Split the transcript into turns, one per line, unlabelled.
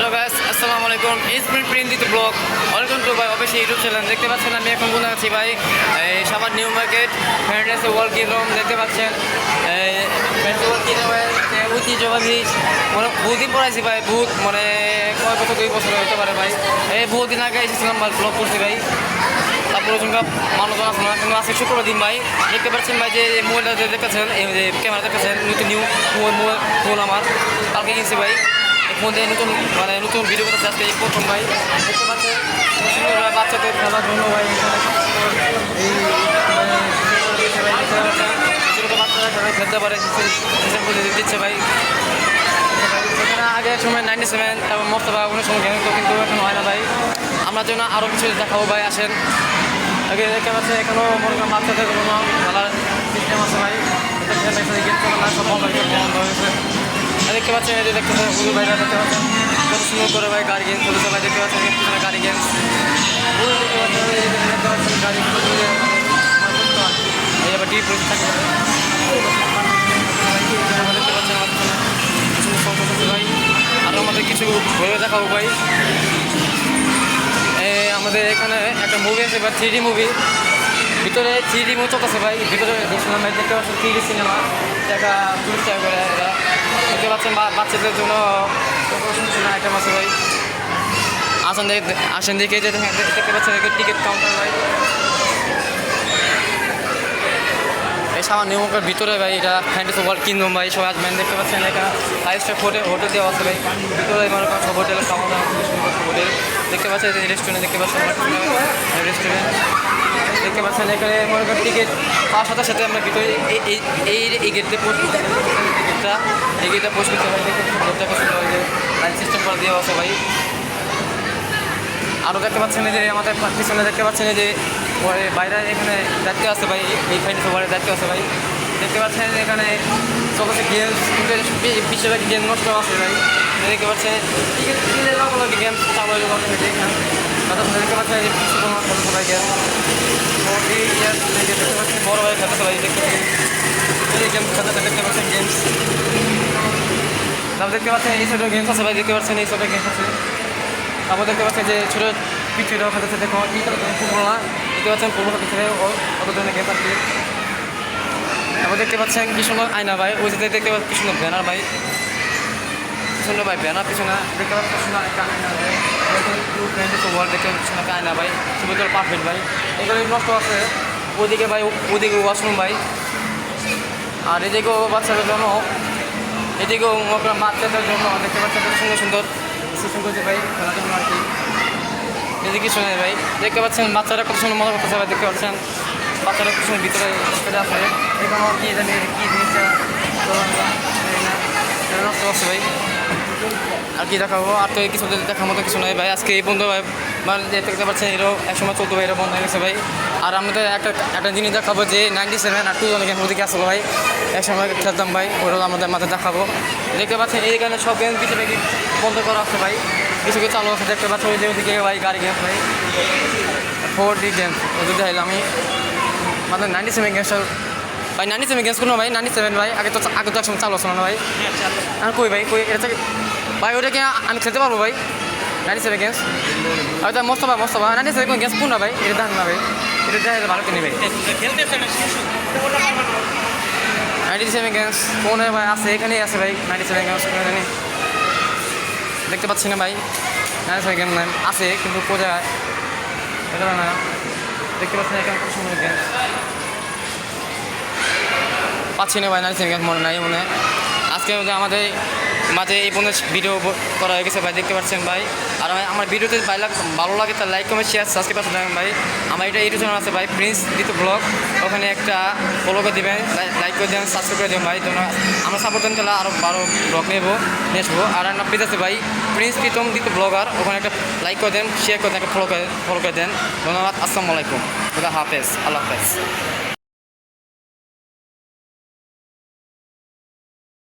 Hello guys আসসালামু আলাইকুম ইসমিন প্রিন্ট দিতে ব্লগ ওয়েলকাম টু ভাই অফিসিয়াল ইউটিউব চ্যানেল দেখতে পাচ্ছেন আমি এখন কোথায় আছি ভাই? এই সাবার নিউ মার্কেট ফ্যান্টাসি ওয়ার্ল্ড কিংডম দেখতে পাচ্ছেন? ঐতিহ্যবাহী মানে বহুদিন পড়াইছি ভাই, বহুত মানে কয় বছর, দুই বছর হতে পারে ভাই। এই বহুত দিন আগে এসেছিলাম ভাই ব্লগ করছি ভাই। তারপরে ওখানকার মানুষজন আছে না, কিন্তু আজকে শুক্রবার দিন ভাই। দেখতে পাচ্ছেন ভাই যে মোবাইলটা দেখতেছেন, এই যে ক্যামেরা দেখতেছেন, নতুন নিউ মোবাইল মোবাইল আমার। কালকে কিনছি ভাই। দিয়ে নতুন মানে নতুন ভিডিও করতে আজকে এই প্রথম ভাই। দেখতে সুন্দর বাচ্চাদের খেলার জন্য ভাই ছোটো বাচ্চারা সবাই খেলতে পারে দিচ্ছে ভাই। এখানে আগে সময় নাইনটি সেভেন তারপর মোস্তফা অনেক সময় গেম কিন্তু এখন হয় না ভাই। আমরা জন্য আরও কিছু দেখাবো ভাই, আসেন। আগে দেখতে পাচ্ছেন এখনও মনে করেন বাচ্চাদের কোনো খেলার সিস্টেম আছে ভাই। খেলা, সব বন্ধ হয়েছে দেখতে পাচ্ছেন যে দেখতে পাচ্ছেন হুজুর ভাইরা দেখতে পাচ্ছেন কত সুন্দর করে ভাই গাড়ি গেম চলেছে ভাই দেখতে পাচ্ছেন পিছনে গাড়ি গেম দেখতে এই গাড়ি আবার ডিপ থাকে ভাই। আরও আমাদের কিছু ঘুরে দেখাবো ভাই। আমাদের এখানে একটা মুভি আছে, বা থ্রি মুভি ভিতরে থ্রি ডি মুভি চলতেছে ভাই, ভিতরে দেখছিলাম ভাই, দেখতে পাচ্ছেন থ্রি সিনেমা। একটা টুরিস্ট করে এরা। দেখতে পাচ্ছেন বাচ্চাদের জন্য আইটেম আছে ভাই। আসেন দেখে আসেন দেখে দেখতে পাচ্ছেন টিকিট কাউন্টার ভাই এই সামান নিয়মকের ভিতরে ভাই, এটা ফ্যান্টাসি ওয়ার্ল্ড কিনলাম ভাই, সবাই আসবেন দেখতে পাচ্ছেন এখানে ফাইভ স্টার হোটেল হোটেল দেওয়া আছে ভাই। ভিতরে মনে করেন সব খাওয়া দাওয়া সুন্দর হোটেল দেখতে পাচ্ছেন রেস্টুরেন্ট দেখতে পাচ্ছেন রেস্টুরেন্ট দেখতে পাচ্ছেন এখানে মনে করেন টিকিট পাওয়ার সাথে সাথে আমরা ভিতরে এই- এই এই এই গেটে পোস্ট টিকিটটা এই গেটটা পোস্ট করতে ভাই দেখতে গেটটা পছন্দ হয় যে লাইন সিস্টেম করে দেওয়া আছে ভাই। আরও দেখতে পাচ্ছেন যে আমাদের পিছনে দেখতে পাচ্ছেন যে পরে বাইরে এখানে দায়িত্ব আছে ভাই, এই ফাইনাল ওভারের দায়িত্ব আছে ভাই। দেখতে পাচ্ছেন এখানে চলছে গেম বেশিরভাগ গেম নষ্ট আছে ভাই। দেখতে পাচ্ছেন গেম চালু দেখতে পাচ্ছেন খেলতে সবাই দেখতে পাচ্ছেন খেলতে সবাই এই খেলতে গেমস ছোটো গেমস আছে ভাই, দেখতে পাচ্ছেন এই ছোটো গেমস আছে। তারপর দেখতে পাচ্ছেন যে ছোটো পিছিয়ে খেলতেছে, দেখো ফুটবল না। দেখতে পাচ্ছেন ফুটবল খেলতেছে ও কত ধরনের গেম আছে তারপর দেখতে পাচ্ছেন কি সুন্দর আয়না ভাই। ওই যে দেখতে পাচ্ছেন কি সুন্দর ব্যানার ভাই। সুন্দর ভাই, ব্যানার পিছনে দেখতে পাচ্ছেন একটা আয়না ভাই। দেখতে পাচ্ছেন তোর পারফেক্ট ভাই। এগুলো নষ্ট আছে। ওইদিকে ভাই, ওইদিকে ওয়াশরুম ভাই। আর এদিকেও বাচ্চাদের জন্য, এদিকেও বাচ্চাদের জন্য দেখতে পাচ্ছেন সুন্দর সুন্দর। সিস্টেম করছে ভাই খেলার আর কি। এদিকে কিছু নেই ভাই। দেখতে পাচ্ছেন, বাচ্চারা কত সুন্দর মজা করতেছে ভাই, দেখতে পাচ্ছেন? বাচ্চারা কত সুন্দর ভিতরে চলে আসে এখানে কি জানি কি জিনিসটা ভাই। আর কি দেখাবো? আর তো কিছু দেখার মতো কিছু নয় ভাই। আজকে এই বন্ধু ভাই মানে দেখতে পাচ্ছেন, এরও একসময় চলতো ভাই এটা বন্ধ হয়ে গেছে ভাই। আর আমাদের একটা একটা জিনিস দেখাবো যে নাইনটি সেভেন আর টু জন গেম ওদিকে আসলো ভাই। একসময় খেলতাম ভাই ওটাও আমাদের মাঝে দেখাবো। দেখতে পাচ্ছেন, এই কারণে সব গেম কিছু নাকি বন্ধ করা আছে ভাই? কিছু কিছু চালু আছে, দেখতে পাচ্ছেন ওই যে ওদিকে ভাই গাড়ি গেম ভাই। ফোর ডি গেম ওদের দেখাইলাম আমি মানে নাইনটি সেভেন গেমস ভাই নাইনটি সেভেন গেমস কোনো ভাই নাইনটি সেভেন ভাই, আগে তো আগে তো একসময় চালু আসলো না ভাই। আর কই ভাই, কই, এটা ভাই, ওটা কি আমি খেলতে পারব ভাই? নাইনটি সেভেন গেমস আর তা মস্ত ভাই মস্ত ভাই নাইনটি সেভেন গেমস কোন ভাই? এটা দেখ না ভাই। এটা দেখা ভালো কিনি ভাই। নাইনটি সেভেন গেমস কোন ভাই আছে? এখানেই আছে ভাই নাইনটি সেভেন গেমস জানি। দেখতে পাচ্ছি না ভাই। নাইন সেভেন গেম আছে, কিন্তু কোথায়? এটা না দেখতে পাচ্ছেন এখানে খুব সুন্দর গেম পাচ্ছি না ভাই নাইন সেভেন গেম মনে নাই, মনে হয়। আজকে আমাদের মাঝে এই পর্যন্ত ভিডিও করা হয়ে গেছে ভাই, দেখতে পাচ্ছেন ভাই। আর আমার ভিডিওতে ভাই ভালো লাগে তার লাইক কমেন্ট শেয়ার সাবস্ক্রাইব করতে থাকবেন ভাই। আমার এটা ইউটিউব চ্যানেল আছে ভাই প্রিন্স দিত ব্লগ ওখানে একটা ফলো করে দেবেন লাইক করে দেবেন সাবস্ক্রাইব করে দেবেন ভাই। যেন আমরা সাপোর্ট দেন তাহলে আরও বারো ব্লগ নেব নিয়ে আসব আর একটা পেজ আছে ভাই প্রিন্স প্রীতম দিত ব্লগার ওখানে একটা লাইক করে দেন শেয়ার করে দেন, একটা ফলো করে ফলো করে দেন। ধন্যবাদ, আসসালামু আলাইকুম। হাফেজ, আল্লাহ হাফেজ।